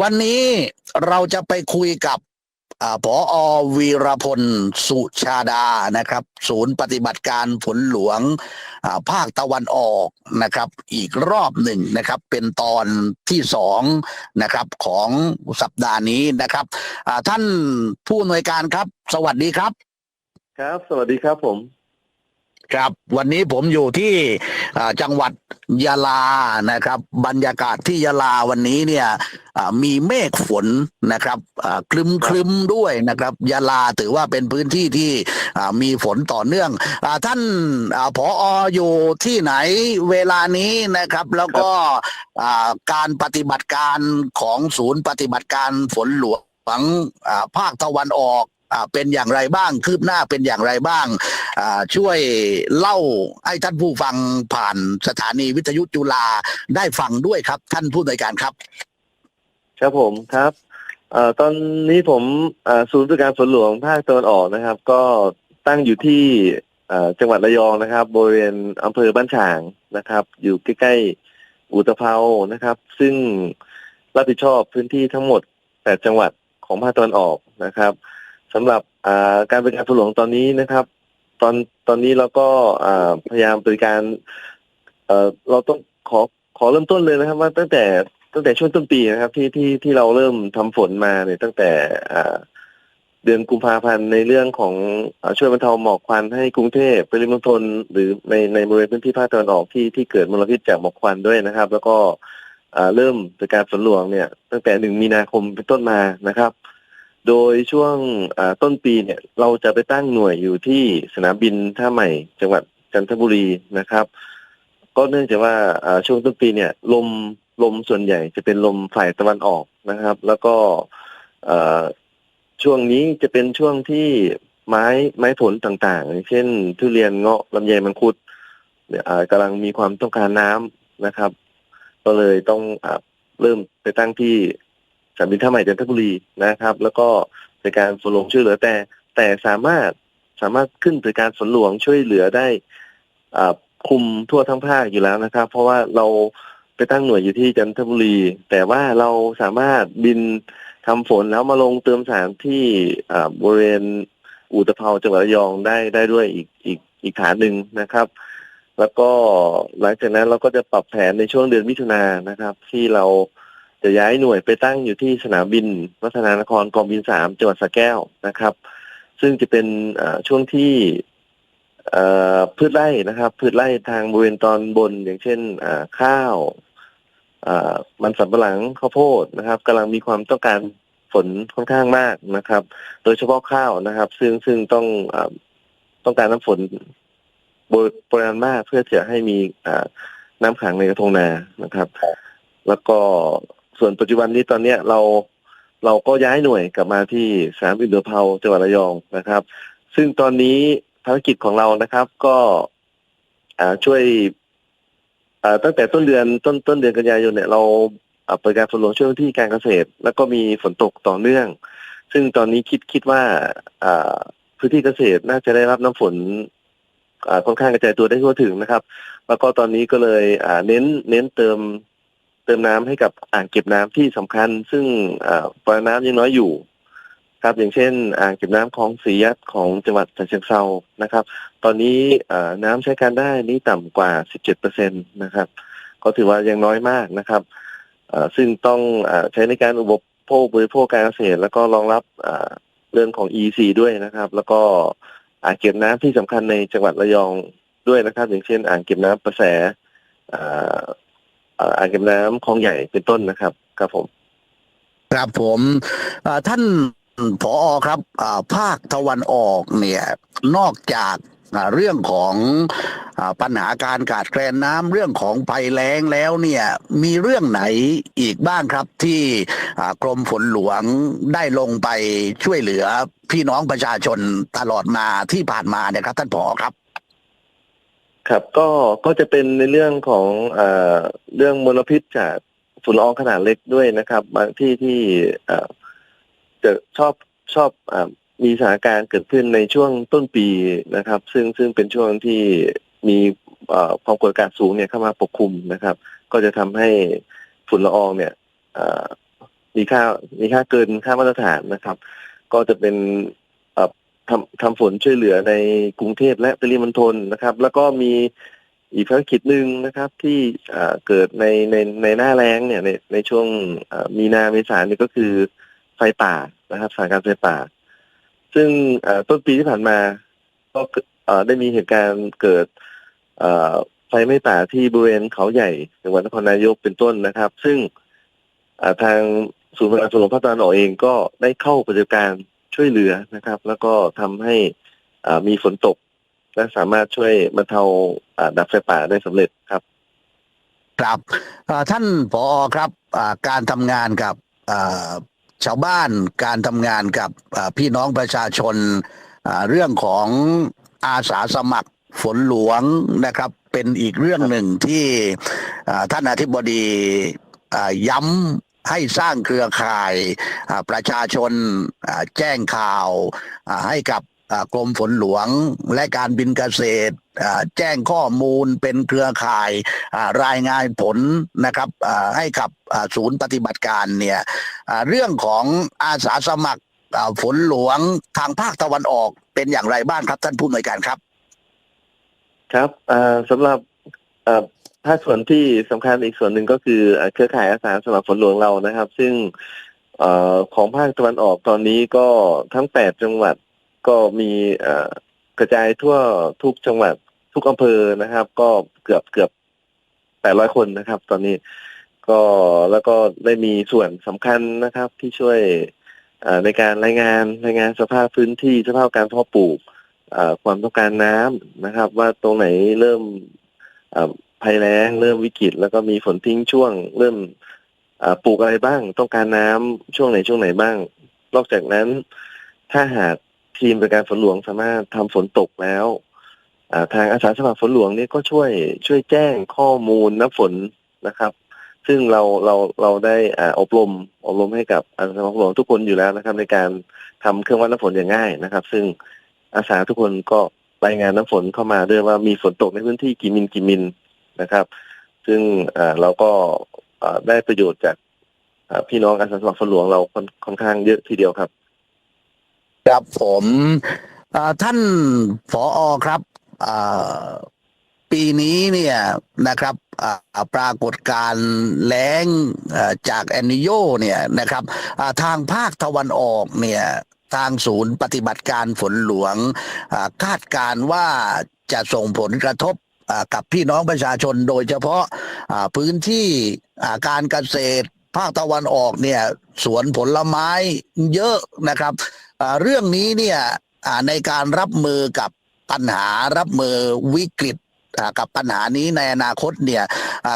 วันนี้เราจะไปคุยกับอาผอวีรพลสุชาดานะครับ ศูนย์ปฏิบัติการฝนหลวงภาคตะวันออกนะครับ อีกรอบหนึ่งนะครับ เป็นตอนที่สองนะครับของสัปดาห์นี้นะครับท่านผู้อำนวยการครับ สวัสดีครับ ครับ สวัสดีครับผม ครับวันนี้ผมอยู่ที่อ่าจังหวัดยะลานะครับ บรรยากาศที่ยะลาวันนี้เนี่ยอ่ามีเมฆฝนนะครับคลึมคลึมๆด้วยนะครับยะลาถือว่าเป็นพื้นที่ที่อ่ามีฝนต่อเนื่องอาท่านอาผออยู่ที่ไหนเวลานี้นะครับ แล้วก็อ่าการปฏิบัติการของศูนย์ปฏิบัติการฝนหลวงอ่าภาคตะวันออกอ่า เป็นอย่างไรบ้าง คืบหน้าเป็นอย่างไรบ้างอ่าช่วยเล่าให้ท่านผู้ฟังผ่านสถานีวิทยุจุฬาได้ฟังด้วยครับ ท่านผู้ในการครับ ครับผมครับเอ่อตอนนี้ผมเอ่อศูนย์บริการฝนหลวงภาคตะวันออกนะครับ ก็ตั้งอยู่ที่เอ่อจังหวัดระยองนะครับบริเวณอำเภอบ้านฉางนะครับ อยู่ใกล้ๆอุตภเปานะครับ ซึ่งรับผิดชอบพื้นที่ทั้งหมดแปดจังหวัดของภาคตะวันออกนะครับ สำหรับการบริการฝนหลวงตอนนี้นะครับ ตอนตอนนี้เราก็พยายามบริการเราต้องขอขอเริ่มต้นเลยนะครับ ว่าตั้งแต่ตั้งแต่ช่วงต้นปีนะครับ ที่ที่ที่เราเริ่มทำฝนมาเนี่ยตั้งแต่เดือนกุมภาพันธ์ในเรื่องของอช่วยบรรเทาหมอกควันให้กรุงเทพปริมณฑลหรือในในบริเวณพื้นที่ภาคตะวันออกที่ที่เกิดมลพิษจากหมอกควันด้วยนะครับ แล้วก็เริ่มบริการฝนหลวงเนี่ย ตั้งแต่หนึ่งมีนาคมเป็นต้นมานะครับ โดยช่วงต้นปีเนี่ยเราจะไปตั้งหน่วยอยู่ที่สนามบินท่าใหม่ จังหวัดจันทบุรีนะครับ ก็เนื่องจากว่าช่วงต้นปีเนี่ย ลมลมส่วนใหญ่จะเป็นลมฝ่ายตะวันออกนะครับ แล้วก็ช่วงนี้จะเป็นช่วงที่ไม้ไม้ผลต่างๆ เช่น ทุเรียนเงาะลำไยมังคุดกำลังมีความต้องการน้ำนะครับ ก็เลยต้องเริ่มไปตั้งที่ สนามบินท่าใหม่จันทบุรีนะครับ แล้วก็ในการฝนหลวงช่วยเหลือแต่ แต่สามารถสามารถขึ้นบริการฝนหลวงช่วยเหลือได้คุมทั่วทั้งภาคอยู่แล้วนะครับ เพราะว่าเราไปตั้งหน่วยอยู่ที่จันทบุรี แต่ว่าเราสามารถบินทำฝนแล้วมาลงเติมสารที่บริเวณอุตภเปาจังหวัดระยองได้ได้ด้วยอีกอีกอีกฐานหนึ่งนะครับ แล้วก็หลังจากนั้นเราก็จะปรับแผนในช่วงเดือนมิถุนายนนะครับ ที่เรา จะย้ายหน่วยไปตั้งอยู่ที่สนามบิน วัฒนานครกองบินสามจังหวัดสระแก้วนะครับ ซึ่งจะเป็นช่วงที่พืชไร่นะครับ พืชไร่ทางบริเวณตอนบนอย่างเช่นข้าวมันสำปะหลังข้าวโพดนะครับกำลังมีความต้องการฝนค่อนข้างมากนะครับ โดยเฉพาะข้าวนะครับ ซึ่งซึ่งต้องอต้องการน้ำฝนปริมาณมากเพื่อจะให้มีน้ำขังในกระทงนานะครับ แล้วก็ ส่วนปัจจุบันนี้ตอนเนี้ยเราเราก็ย้ายหน่วยกลับมาที่สนามบินเดอเผาจังหวัดระยองนะครับ ซึ่งตอนนี้ภารกิจของเรานะครับ ก็ช่วยตั้งแต่ต้นเดือนต้นต้นเดือนกันยายนเนี่ยเราเปิดการฝนหลวงช่วงที่การเกษตร แล้วก็มีฝนตกต่อเนื่อง ซึ่งตอนนี้คิดคิดว่าพื้นที่เกษตรน่าจะได้รับน้ำฝนค่อนข้างกระจายตัวได้ทั่วถึงนะครับ แล้วก็ตอนนี้ก็เลยเน้นเน้นเติม เติมน้ำให้กับอ่างเก็บน้ำที่สำคัญ ซึ่งปริมาณน้ำยังน้อยอยู่ ครับ อย่างเช่น อ่างเก็บน้ำของสียัดของจังหวัดฉะเชิงเทรานะครับ ตอนนี้น้ำใช้การได้นี่ต่ำกว่า 17เปอร์เซ็นตนะครับ ก็ถือว่ายังน้อยมากนะครับซึ่งต้องอใช้ในการอุปโภคบริโภคการเกษตร แล้วก็รองรับเรื่องของ EC ด้วยนะครับ แล้วก็อ่างเก็บน้ำที่สำคัญในจังหวัดระยองด้วยนะครับ อย่างเช่น อ่างเก็บน้ำประแส อ่างเก็บน้ำคลองใหญ่เป็นต้นนะครับ ครับผม ครับผมท่านผอครับภาคตะวันออกเนี่ย นอกจากเรื่องของอปัญหาการขาดแคลนน้ำเรื่องของภัยแล้งแล้วเนี่ย มีเรื่องไหนอีกบ้างครับที่กรมฝนหลวงได้ลงไปช่วยเหลือพี่น้องประชาชนตลอดมาที่ผ่านมาเนี่ยครับ ท่านผอครับ ครับก็ก็จะเป็นในเรื่องของเอ่อเรื่องมลพิษจากฝุ่นละอองขนาดเล็กด้วยนะครับ บางที่ที่เอ่อจะชอบชอบอมีสถานการณ์เกิดขึ้นในช่วงต้นปีนะครับ ซึ่งซึ่งเป็นช่วงที่มีเอ่อความกดอากาศสูงเนี่ยเข้ามาปกคลุมนะครับ ก็จะทำให้ฝุ่นละอองเนี่ยเอ่อมีค่ามีค่าเกินค่ามาตรฐานนะครับ ก็จะเป็น ทำทำฝนช่วยเหลือในกรุงเทพและปริมณฑลนะครับ แล้วก็มีอีกภารกิจหนึ่งนะครับ ที่เกิดในในในหน้าแล้งเนี่ยในในช่วงมีนาเมษานี่ก็คือไฟป่านะครับสถานการณ์ไฟป่า ซึ่งต้นปีที่ผ่านมา ก็ได้มีเหตุการณ์เกิดไฟไหม้ป่าที่บริเวณเขาใหญ่จังหวัดนครนายกเป็นต้นนะครับ ซึ่งทางศูนย์บริการชนลมภาคตะวันออกเองก็ได้เข้าปฏิบัติการ ช่วยเหลือนะครับ แล้วก็ทำให้มีฝนตก และสามารถช่วยบรรเทาดับไฟป่าได้สำเร็จครับ ครับท่านผอครับการทำงานกับชาวบ้านการทำงานกับพี่น้องประชาชนเรื่องของอาสาสมัครฝนหลวงนะครับ เป็นอีกเรื่องหนึ่งที่อ่าท่านอธิบดีย้ำ ให้สร้างเครือข่ายประชาชนแจ้งข่าวให้กับกรมฝนหลวงและการบินเกษตรแจ้งข้อมูลเป็นเครือข่ายรายงานผลนะครับให้กับศูนย์ปฏิบัติการเนี่ยเรื่องของอาสาสมัครฝนหลวงทางภาคตะวันออกเป็นอย่างไรบ้างครับท่านผู้อำนวยการครับ ครับสำหรับ อ่าภาคส่วนที่สำคัญอีกส่วนหนึ่งก็คือเครือข่ายอาสาสมัครฝนหลวงเรานะครับ ซึ่งอของภาคตะวันออกตอนนี้ก็ทั้งแปดจังหวัดก็มีกระจายทั่วทุกจังหวัดทุกอำเภอนะครับ ก็เกือบเกือบแปดร้อยคนนะครับ ตอนนี้ก็แล้วก็ได้มีส่วนสำคัญนะครับ ที่ช่วยในการรายงานรายงานสภาพพื้นที่สภาพการเพาะปลูกความต้องการน้ำนะครับ ว่าตรงไหนเริ่ม ภัยแล้ง เริ่มวิกฤต แล้วก็มีฝนทิ้งช่วง เริ่มปลูกอะไรบ้าง ต้องการน้ำช่วงไหนช่วงไหนบ้าง นอกจากนั้น ถ้าหากทีมบริการฝนหลวงสามารถทำฝนตกแล้วทางอาสาสมัครฝนหลวงนี่ก็ช่วยช่วยแจ้งข้อมูลน้ำฝนนะครับ ซึ่งเราเราเราได้อบรมอบรมให้กับอาสาสมัครฝนหลวงทุกคนอยู่แล้วนะครับ ในการทำเครื่องวัดน้ำฝนอย่างง่ายนะครับ ซึ่งอาสาทุกคนก็รายงานน้ำฝนเข้ามาด้วยว่ามีฝนตกในพื้นที่กี่มิลกี่มิล นะครับ ซึ่งเราก็ได้ประโยชน์จากพี่น้องอาสาสมัครฝนหลวงเราค่อนค่อนข้างเยอะทีเดียวครับ ครับผมท่านผออครับปีนี้เนี่ยนะครับปรากฏการแล้งจากแอนนิโยเนี่ยนะครับทางภาคตะวันออกเนี่ยทางศูนย์ปฏิบัติการฝนหลวงคาดการณ์ว่าจะส่งผลกระทบ กับพี่น้องประชาชนโดยเฉพาะพื้นที่การเกษตรภาคตะวันออกเนี่ยสวนผลไม้เยอะนะครับ เรื่องนี้เนี่ยในการรับมือกับปัญหารับมือวิกฤตกับปัญหานี้ในอนาคตเนี่ย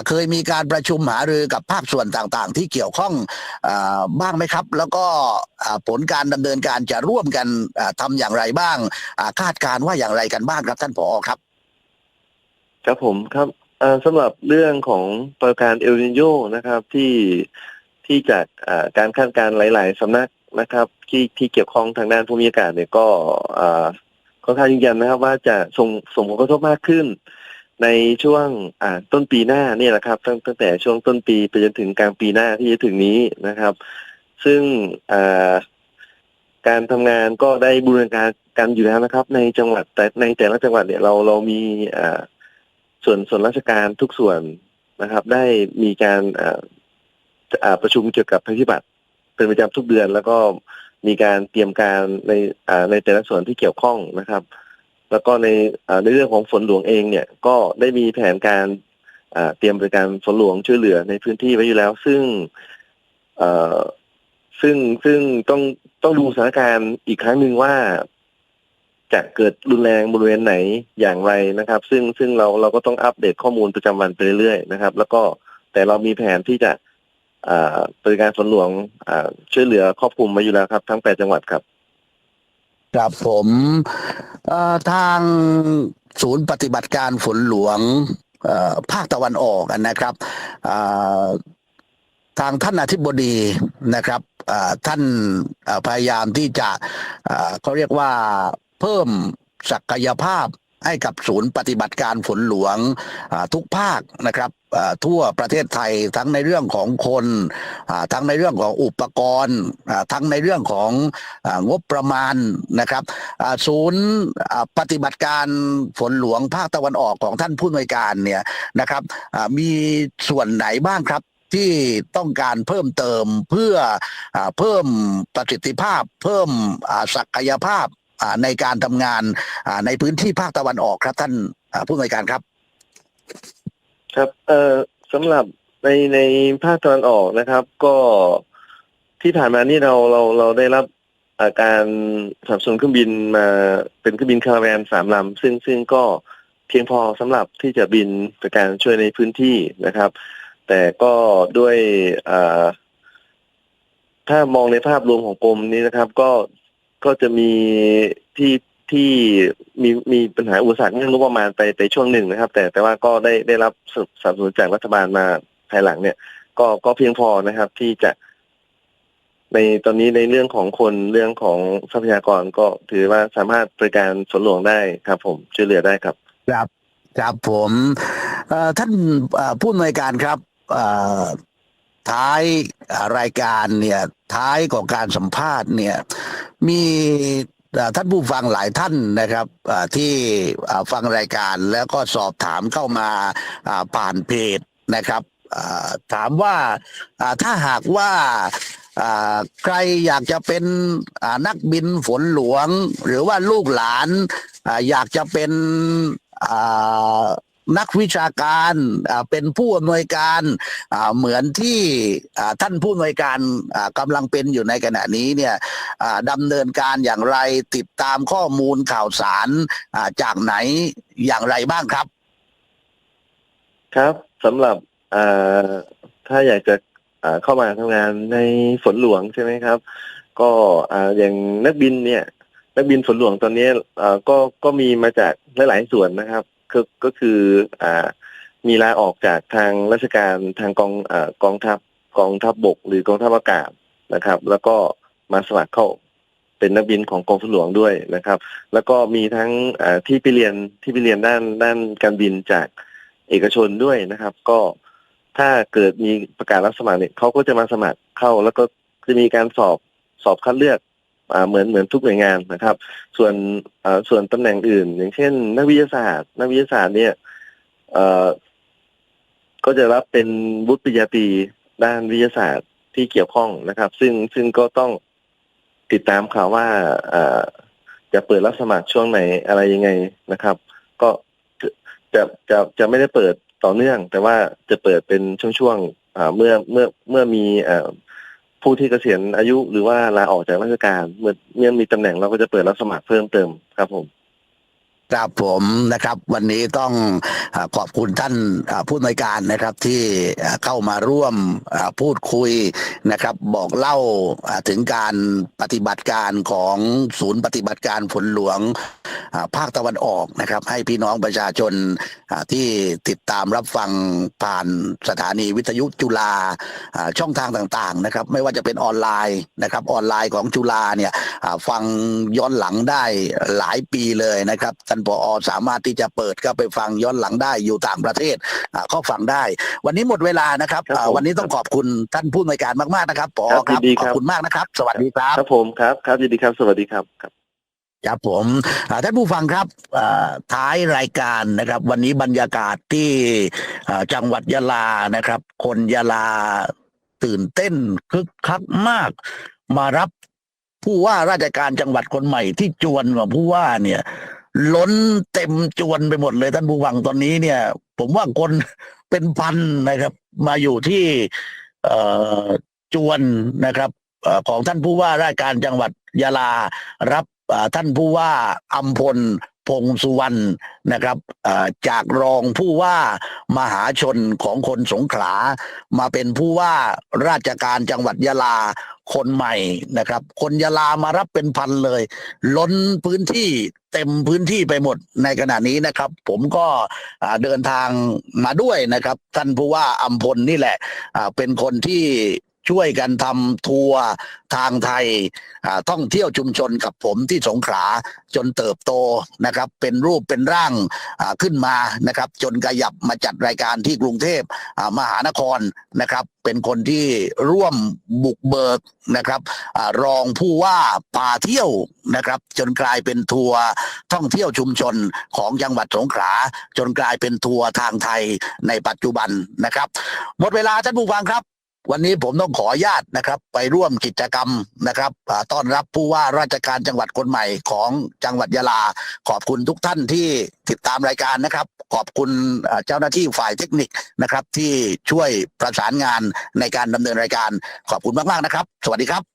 เคยมีการประชุมหารือกับภาคส่วนต่างๆ ที่เกี่ยวข้องอบ้างไหมครับ แล้วก็ผลการดำเนินการจะร่วมกันอ่าทำอย่างไรบ้าง คาดการว่าอย่างไรกันบ้างครับท่านผอครับ ครับผมครับสำหรับเรื่องของปราการเอลนิโยนะครับที่ที่จากาการคาดการหลาย ๆสำนักนะครับ ที่ที่เกี่ยวข้องทางด้านภูมิอากาศเนี่ยก็ค่อนข้างยืนยันนะครับว่าจะส่งส่งผลกระทบมากขึ้น ในช่วงต้นปีหน้าเนี่ยแหละครับตั้งตั้งแต่ช่วงต้นปีไปจนถึงกลางปีหน้าที่จะถึงนี้นะครับ ซึ่งการทำงานก็ได้บูรณาการกันอยู่แล้วนะครับ ในจังหวัดแต่ในแต่ละจังหวัดเนี่ยเราเรามีอ ส่วนส่วนราชการทุกส่วนนะครับ ได้มีการประชุมเกี่ยวกับภัยพิบัติเป็นประจำทุกเดือน แล้วก็มีการเตรียมการในในแต่ละส่วนที่เกี่ยวข้องนะครับ แล้วก็ในในเรื่องของฝนหลวงเองเนี่ยก็ได้มีแผนการเตรียมบริการฝนหลวงช่วยเหลือในพื้นที่ไว้อยู่แล้ว ซึ่งเออซึ่งซึ่งต้องต้องดูสถานการณ์อีกครั้งหนึ่งว่า จะเกิดรุนแรงบริเวณไหนอย่างไรนะครับ ซึ่งซึ่งเราเราก็ต้องอัปเดตข้อมูลประจำวันไปเรื่อยๆนะครับ แล้วก็แต่เรามีแผนที่จะบริการฝนหลวงช่วยเหลือครอบคลุมมาอยู่แล้วครับ ทั้งแปดจังหวัดครับครับผมทางศูนย์ปฏิบัติการฝนหลวงภาคตะวันออกนะครับทางท่านอธิบดีนะครับท่านพยายามที่จะเขาเรียกว่า เพิ่มศักยภาพให้กับศูนย์ปฏิบัติการฝนหลวงทุกภาคนะครับทั่วประเทศไทยทั้งในเรื่องของคนทั้งในเรื่องของอุปกรณ์ทั้งในเรื่องของงบประมาณนะครับศูนย์ปฏิบัติการฝนหลวงภาคตะวันออกของท่านผู้อำนวยการเนี่ยนะครับมีส่วนไหนบ้างครับที่ต้องการเพิ่มเติมเพื่ออเพิ่มประสิทธิภาพ เพิ่มศักยภาพ ในการทำงานในพื้นที่ภาคตะวันออกครับ ท่านผู้อำนวยการครับ ครับเอ่อสำหรับในในภาคตะวันออกนะครับ ก็ที่ผ่านมานี่เราเราเราได้รับอาการสับสนเครื่องบินมาเป็นเครื่องบินคาราแวนสามลำซึ่งซึ่งก็เพียงพอสำหรับที่จะบินในการช่วยในพื้นที่นะครับ แต่ก็ด้วยอ่าถ้ามองในภาพรวมของกรมนี้นะครับ ก็ ก็จะมีที่ที่มีมีปัญหาอุปสรรคเรื่องงบประมาณไปไปช่วงหนึ่งนะครับ แต่แต่ว่าก็ได้ได้รับสนับสนุนจากรัฐบาลมาภายหลังเนี่ย ก็ก็เพียงพอนะครับ ที่จะในตอนนี้ในเรื่องของคนเรื่องของทรัพยากรก็ถือว่าสามารถบริการสวนหลวงได้ครับ ผมช่วยเหลือได้ครับ ครับครับผมท่านผู้อำนวยการครับ ท้ายรายการเนี่ยท้ายของการสัมภาษณ์เนี่ยมีท่านผู้ฟังหลายท่านนะครับที่ฟังรายการแล้วก็สอบถามเข้ามาผ่านเพจนะครับถามว่าถ้าหากว่าใครอยากจะเป็นนักบินฝนหลวง หรือว่าลูกหลานอยากจะเป็น นักวิชาการเป็นผู้อำนวยการเหมือนที่ท่านผู้อำนวยการกำลังเป็นอยู่ในขณะนี้เนี่ยดำเนินการอย่างไรติดตามข้อมูลข่าวสารจากไหนอย่างไรบ้างครับ ครับสำหรับถ้าอยากจะเข้ามาทำงานในฝนหลวงใช่ไหมครับ ก็อย่างนักบินเนี่ยนักบินฝนหลวงตอนนี้ก็ก็มีมาจากหลายๆส่วนนะครับ ก็ก็คืออ่ามีลาออกจากทางราชการทางกองอ่กองทัพกองทัพบก หรือกองทัพอากาศนะครับ แล้วก็มาสมัครเข้าเป็นนักบินของกองฝนหลวงด้วยนะครับ แล้วก็มีทั้งที่ไปเรียนที่ไปเรียนด้านด้านการบินจากเอกชนด้วยนะครับ ก็ถ้าเกิดมีประกาศรับสมัครเนี่ยเขาก็จะมาสมัครเข้า แล้วก็จะมีการสอบสอบคัดเลือกอ่า เหมือนเหมือนทุกหน่วยงานนะครับ ส่วนส่วนตำแหน่งอื่น อย่างเช่น นักวิทยาศาสตร์ นักวิทยาศาสตร์เนี่ยก็จะรับเป็นวุฒิปริญญาตรีด้านวิทยาศาสตร์ที่เกี่ยวข้องนะครับ ซึ่งซึ่งก็ต้องติดตามข่าวว่าจะเปิดรับสมัครช่วงไหนอะไรยังไงนะครับ ก็จะจะจะจะไม่ได้เปิดต่อเนื่อง แต่ว่าจะเปิดเป็นช่วงๆเมื่อเมื่อเมื่อมีอ ผู้ที่เกษียณอายุหรือว่าลาออกจากราชการเมื่อเมื่อมีตำแหน่งเราก็จะเปิดรับสมัครเพิ่มเติมครับผม ครับผมนะครับวันนี้ต้องขอบคุณท่านผู้อำนวยการนะครับที่เข้ามาร่วมพูดคุยนะครับ บอกเล่าถึงการปฏิบัติการของศูนย์ปฏิบัติการฝนหลวงภาคตะวันออกนะครับ ให้พี่น้องประชาชนที่ติดตามรับฟังผ่านสถานีวิทยุจุฬาช่องทางต่างๆนะครับ ไม่ว่าจะเป็นออนไลน์นะครับออนไลน์ของจุฬาเนี่ยฟังย้อนหลังได้หลายปีเลยนะครับานผอสามารถที่จะเปิดเข้าไปฟังย้อนหลังได้อยู่ต่างประเทศอ่าก็ฟังได้ วันนี้หมดเวลานะครับครับผมอ่าวันนี้ต้องขอบคุณท่านผู้อำนวยการมากๆนะครับผอครับครับยินดีขคอรับบคุณมากนะครับ สวัสดีครับครับผมครับครับยินดีครับสวัสดีครับครับครับผมอ่าท่านผู้ฟังครับอ่าท้ายรายการนะครับ วันนี้บรรยากาศที่อ่าจังหวัดยะลานะครับ คนยะลาตื่นเต้นคึกคักมาก มารับผู้ว่าราชการจังหวัดคนใหม่ที่จวนของผู้ว่าเนี่ย ล้นเต็มจวนไปหมดเลยท่านผู้ฟังตอนนี้เนี่ย ผมว่าคนเป็นพันนะครับ มาอยู่ที่จวนนะครับอของท่านผู้ว่าราชการจังหวัดยาลารับท่านผู้ว่าอัมพล พงสุวรรณนะครับจากรองผู้ว่ามหาชนของคนสงขลา มาเป็นผู้ว่าราชการจังหวัดยะลาคนใหม่นะครับ คนยะลามารับเป็นพันเลย ล้นพื้นที่เต็มพื้นที่ไปหมดในขณะนี้นะครับ ผมก็เดินทางมาด้วยนะครับ ท่านผู้ว่าอัมพลนี่แหละเป็นคนที่ ช่วยกันทำทัวร์ทางไทยท่องเที่ยวชุมชนกับผมที่สงขลาจนเติบโตนะครับ เป็นรูปเป็นร่างขึ้นมานะครับ จนขยับมาจัดรายการที่กรุงเทพมหานครนะครับ เป็นคนที่ร่วมบุกเบิกนะครับอรองผู้ว่าพาเที่ยวนะครับ จนกลายเป็นทัวร์ท่องเที่ยวชุมชนของจังหวัดสงขลาจนกลายเป็นทัวร์ทางไทยในปัจจุบันนะครับ หมดเวลาท่านผู้ฟังครับ วันนี้ผมต้องขออนุญาตนะครับ ไปร่วมกิจกรรมนะครับต้อนรับผู้ว่าราชการจังหวัดคนใหม่ของจังหวัดยะลา ขอบคุณทุกท่านที่ติดตามรายการนะครับ ขอบคุณเจ้าหน้าที่ฝ่ายเทคนิคนะครับ ที่ช่วยประสานงานในการดำเนินรายการ ขอบคุณมากๆนะครับ สวัสดีครับ